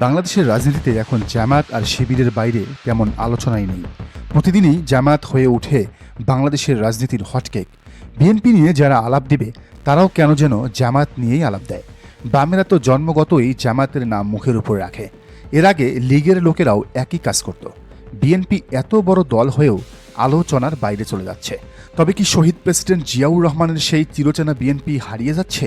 বাংলাদেশের রাজনীতিতে এখন জামাত আর শিবিরের বাইরে তেমন আলোচনাই নেই। প্রতিদিনই জামাত হয়ে ওঠে বাংলাদেশের রাজনীতির হটকেক। বিএনপি নিয়ে যারা আলাপ দিবে, তারাও কেন যেন জামাত নিয়েই আলাপ দেয়। বামেরা তো জন্মগতই জামাতের নাম মুখের উপর রাখে। এর আগে লীগের লোকেরাও একই কাজ করত। বিএনপি এত বড় দল হয়েও আলোচনার বাইরে চলে যাচ্ছে। তবে কি শহীদ প্রেসিডেন্ট জিয়াউর রহমানের সেই চিরচেনা বিএনপি হারিয়ে যাচ্ছে?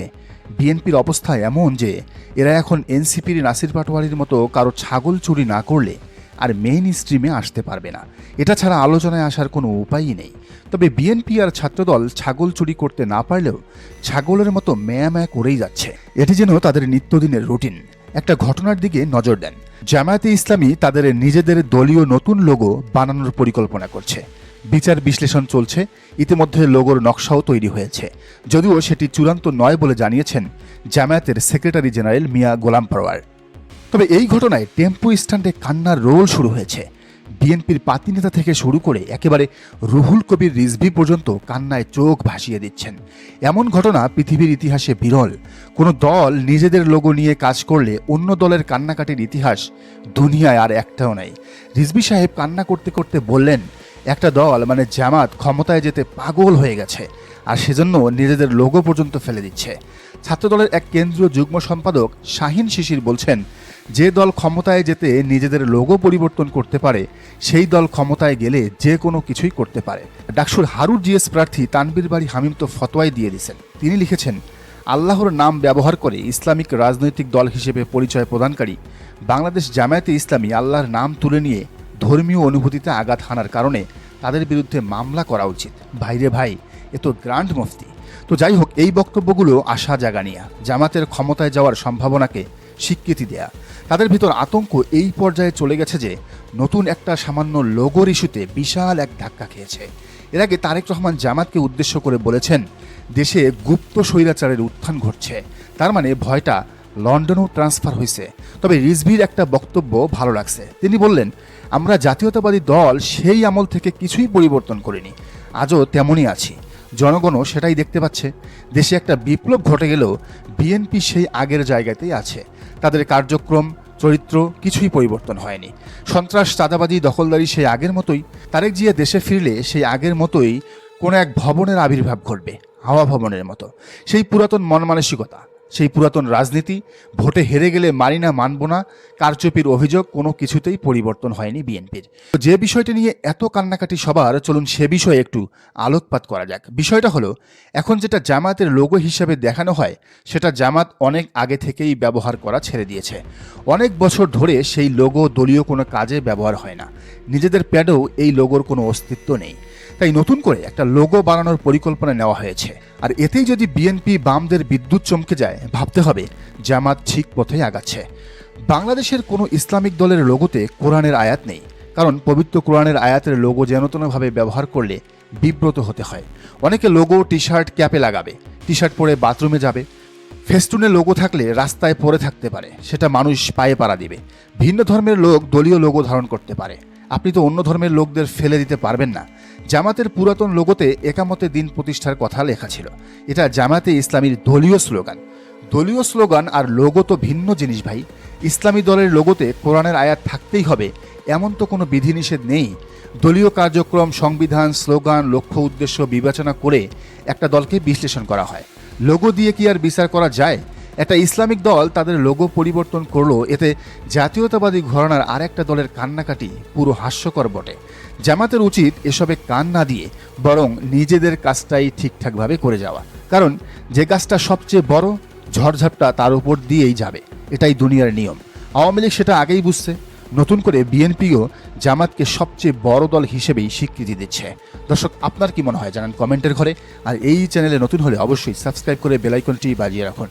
বিএনপির অবস্থা এমন যে এরা এখন এনসিপির নাসির পাটোয়ারির মতো কারও ছাগল চুরি না করলে আর মেইন স্ট্রিমে আসতে পারবে না। এটা ছাড়া আলোচনায় আসার কোনো উপায়ই নেই। তবে বিএনপি আর ছাত্রদল ছাগল চুরি করতে না পারলেও ছাগলের মতো ম্যা ম্যা করেই যাচ্ছে। এটি যেন তাদের নিত্যদিনের রুটিন। একটা ঘটনার দিকে নজর দেন। জামায়াতে ইসলামী তাদের নিজেদের দলীয় নতুন লোগো বানানোর পরিকল্পনা করছে। বিচার বিশ্লেষণ চলছে। ইতিমধ্যে লোগোর নকশাও তৈরি হয়েছে। যদিও সেটি চূড়ান্ত নয় বলে জানিয়েছেন জামায়াতের সেক্রেটারি জেনারেল মিয়া গোলাম পরওয়ার তবে এই ঘটনায় টেম্পো স্ট্যান্ডে কান্নার রোল শুরু হয়েছে। বিএনপির পাতি নেতা থেকে শুরু করে একেবারে রুহুল কবির রিজভি পর্যন্ত কান্নায় চোখ ভাসিয়ে দিচ্ছেন। এমন ঘটনা পৃথিবীর ইতিহাসে বিরল। কোনো দল নিজেদের লোগো নিয়ে কাজ করলে অন্য দলের কান্নাকাটির ইতিহাস দুনিয়ায় আর একটাও নাই। রিজভি সাহেব কান্না করতে করতে বললেন একটা দল মানে জামাত, ক্ষমতায় যেতে পাগল হয়ে গেছে আর সেজন্য নিজেদের লোগো পর্যন্ত ফেলে দিচ্ছে। ছাত্রদলের এক কেন্দ্রীয় যুগ্ম সম্পাদক শাহিন শিশির বলছেন, যে দল ক্ষমতায় যেতে নিজেদের লোগো পরিবর্তন করতে পারে, সেই দল ক্ষমতায় গেলে যে কোনো কিছুই করতে পারে। ডাকসুর হারুর জিএস প্রার্থী তানবীর বাড়ি হামিম তো ফতোয়াই দিয়ে দিয়েছেন। তিনি লিখেছেন, আল্লাহর নাম ব্যবহার করে ইসলামিক রাজনৈতিক দল হিসেবে পরিচয় প্রদানকারী বাংলাদেশ জামায়াতে ইসলামী আল্লাহর নাম তুলে নিয়ে ধর্মীয় অনুভূতিতে আঘাত হানার কারণে তাদের বিরুদ্ধে মামলা করা উচিত। ভাইরে ভাই, এ তো গ্রান্ড মুফতি। তো যাই হোক, এই বক্তব্যগুলো আশা জাগানিয়া জামাতের ক্ষমতায় যাওয়ার সম্ভাবনাকে স্বীকৃতি দেয়া। তাদের ভিতর আতঙ্ক এই পর্যায়ে চলে গেছে যে, নতুন একটা সামান্য লোগোর ইস্যুতে বিশাল এক ধাক্কা খেয়েছে। এর আগে তারেক রহমান জামাতকে উদ্দেশ্য করে বলেছেন, দেশে গুপ্ত স্বৈরাচারের উত্থান ঘটছে। তার মানে ভয়টা লন্ডনেও ট্রান্সফার হয়েছে। তবে রিজভির একটা বক্তব্য ভালো লাগছে। তিনি বললেন, আমরা জাতীয়তাবাদী দল সেই আমল থেকে কিছুই পরিবর্তন করিনি। আজও তেমনই আছি। জনগণও সেটাই দেখতে পাচ্ছে। দেশে একটা বিপ্লব ঘটে গেলেও বিএনপি সেই আগের জায়গাতেই আছে। তাদের কার্যক্রম, চরিত্র কিছুই পরিবর্তন হয়নি। সন্ত্রাস চাঁদাবাদী দখলদারি সেই আগের মতোই। তারেক জিয়া দেশে ফিরলে সেই আগের মতোই কোনো এক ভবনের আবির্ভাব ঘটবে, হাওয়া ভবনের মতো। সেই পুরাতন মন মানসিকতা সেই পুরাতন রাজনীতি, ভোটে হেরে গেলে মানি না, মানব না, কারচুপির অভিযোগ কোনো কিছুতেই পরিবর্তন হয়নি বিএনপির। যে বিষয়টি নিয়ে এত কান্নাকাটি সবার, চলুন সে বিষয়ে একটু আলোকপাত করা যাক। বিষয়টা হলো, এখন যেটা জামাতের লোগো হিসাবে দেখানো হয়, সেটা জামাত অনেক আগে থেকেই ব্যবহার করা ছেড়ে দিয়েছে। অনেক বছর ধরে সেই লোগো দলীয় কোনো কাজে ব্যবহার হয় না। নিজেদের প্যাডেও এই লোগোর কোনো অস্তিত্ব নেই। তাই নতুন করে একটা লোগো বানানোর পরিকল্পনা নেওয়া হয়েছে। আর এতেই যদি বিএনপি বামদের বিদ্যুৎ চমকে যায় ভাবতে হবে, জামাত ঠিক পথে আগাচ্ছে। বাংলাদেশের কোনো ইসলামিক দলের লোগোতে কোরআনের আয়াত নেই, কারণ পবিত্র কোরআনের আয়াতের লোগো যেনতনভাবে ব্যবহার করলে বিব্রত হতে হয়। অনেকে লোগো টি শার্ট ক্যাপে লাগাবে টি শার্ট পরে বাথরুমে যাবে। ফেস্টুনে লোগো থাকলে রাস্তায় পরে থাকতে পারে, সেটা মানুষ পায়ে পাড়া দিবে। ভিন্ন ধর্মের লোক দলীয় লোগো ধারণ করতে পারে। আপনি তো অন্য ধর্মের লোকদের ফেলে দিতে পারবেন না। জামাতের পুরাতন লোগোতে একামতে দিন প্রতিষ্ঠার কথা লেখা ছিল। এটা জামাতে ইসলামীর দলীয় স্লোগান। দলীয় স্লোগান আর লোগো তো ভিন্ন জিনিস ভাই। ইসলামী দলের লোগোতে কোরআনের আয়াত থাকতেই হবে, এমন তো কোনো বিধিনিষেধ নেই। দলীয় কার্যক্রম, সংবিধান, স্লোগান, লক্ষ্য, উদ্দেশ্য বিবেচনা করে একটা দলকে বিশ্লেষণ করা হয়। লোগো দিয়ে কি আর বিচার করা যায়? একটা ইসলামিক দল তাদের লোগো পরিবর্তন করল। এতে জাতীয়তাবাদী ঘরানার আরেকটা দলের কান্নাকাটি পুরো হাস্যকর বটে। জামাতের উচিত এসবে কান না দিয়ে বরং নিজেদের কাজটাই ঠিকঠাকভাবে করে যাওয়া। কারণ যে কাজটা সবচেয়ে বড়, ঝড়ঝাপটা তার উপর দিয়েই যাবে। এটাই দুনিয়ার নিয়ম। আওয়ামী লীগ সেটা আগেই বুঝছে। নতুন করে বিএনপিও জামাতকে সবচেয়ে বড় দল হিসেবেই স্বীকৃতি দিচ্ছে। দর্শক, আপনার কি মনে হয়? জানান কমেন্টের ঘরে। আর এই চ্যানেলে নতুন হলে অবশ্যই সাবস্ক্রাইব করে বেলাইকনটি বাজিয়ে রাখুন।